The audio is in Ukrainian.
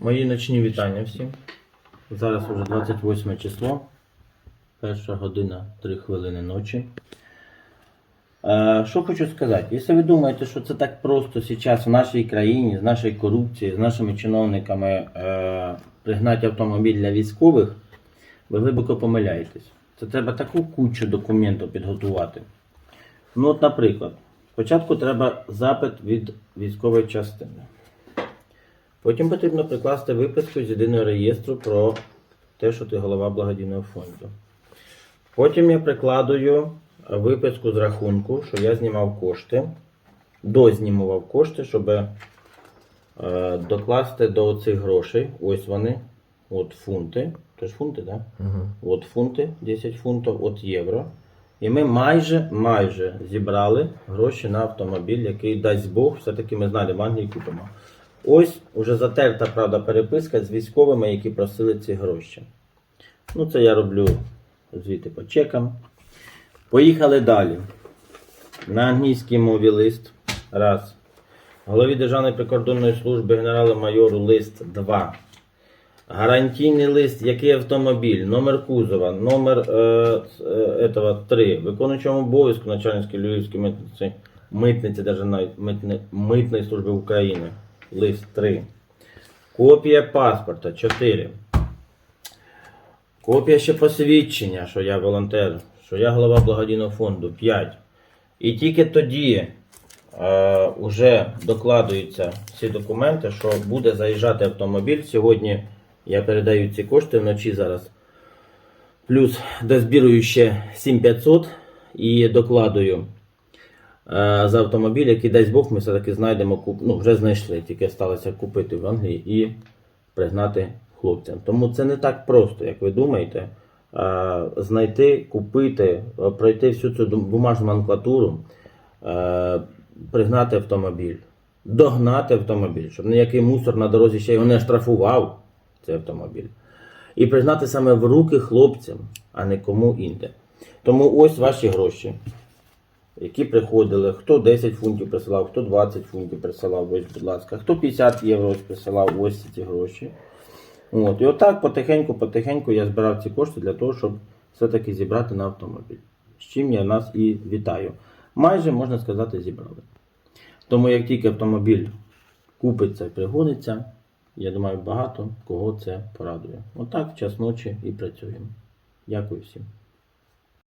Мої ночні вітання всім. Зараз уже 28 число. Перша година 3 хвилини ночі. Е, що хочу сказати? Якщо ви думаєте, що це так просто зараз в нашій країні, з нашої корупції, з нашими чиновниками е, пригнати автомобіль для військових, ви глибоко помиляєтесь. Це треба таку кучу документів підготувати. Ну, от, наприклад, спочатку треба запит від військової частини. Потім потрібно прикласти виписку з єдиного реєстру про те, що ти голова благодійного фонду. Потім я прикладую виписку з рахунку, що я знімав кошти, дознімував кошти, щоб е, докласти до цих грошей. Ось вони. От фунти. Це ж фунти, так? Да? От фунти, 10 фунтів, от євро. І ми майже, майже зібрали гроші на автомобіль, який дасть Бог, все-таки ми знайдемо в Англії купимо. Ось уже затерта, правда, переписка з військовими, які просили ці гроші. Ну, це я роблю звідти по чекам. Поїхали далі. На англійській мові лист. Раз. Голові Державної прикордонної служби генерала-майору лист 2. Гарантійний лист, який автомобіль, номер кузова, номер е, е, 3, Виконуючому обов'язку начальницької Львівської митниці, митниці Державної митни, митної служби України. Лист 3. Копія паспорта 4. Копія ще посвідчення, що я волонтер, що я голова благодійного фонду 5. І тільки тоді е, уже докладуються ці документи, що буде заїжджати автомобіль. Сьогодні я передаю ці кошти вночі зараз. Плюс дозбірую ще 7500 і докладую за автомобіль, який дасть Бог, ми все-таки знайдемо, ну, вже знайшли, тільки сталося купити в Англії і пригнати хлопцям. Тому це не так просто, як ви думаєте. Е, Знайти, купити, е, пройти всю цю бумажну номенклатуру, е, пригнати автомобіль, догнати автомобіль, щоб ніякий мусор на дорозі ще його не штрафував, цей автомобіль. І пригнати саме в руки хлопцям, а не кому інде. Тому ось ваші гроші які приходили, хто 10 фунтів присилав, хто 20 фунтів присилав, ось, будь ласка, хто 50 євро ось присилав, ось ці гроші. От, і отак потихеньку, потихеньку я збирав ці кошти для того, щоб все-таки зібрати на автомобіль. З чим я нас і вітаю. Майже, можна сказати, зібрали. Тому як тільки автомобіль купиться і пригониться, я думаю, багато кого це порадує. Отак в час ночі і працюємо. Дякую всім.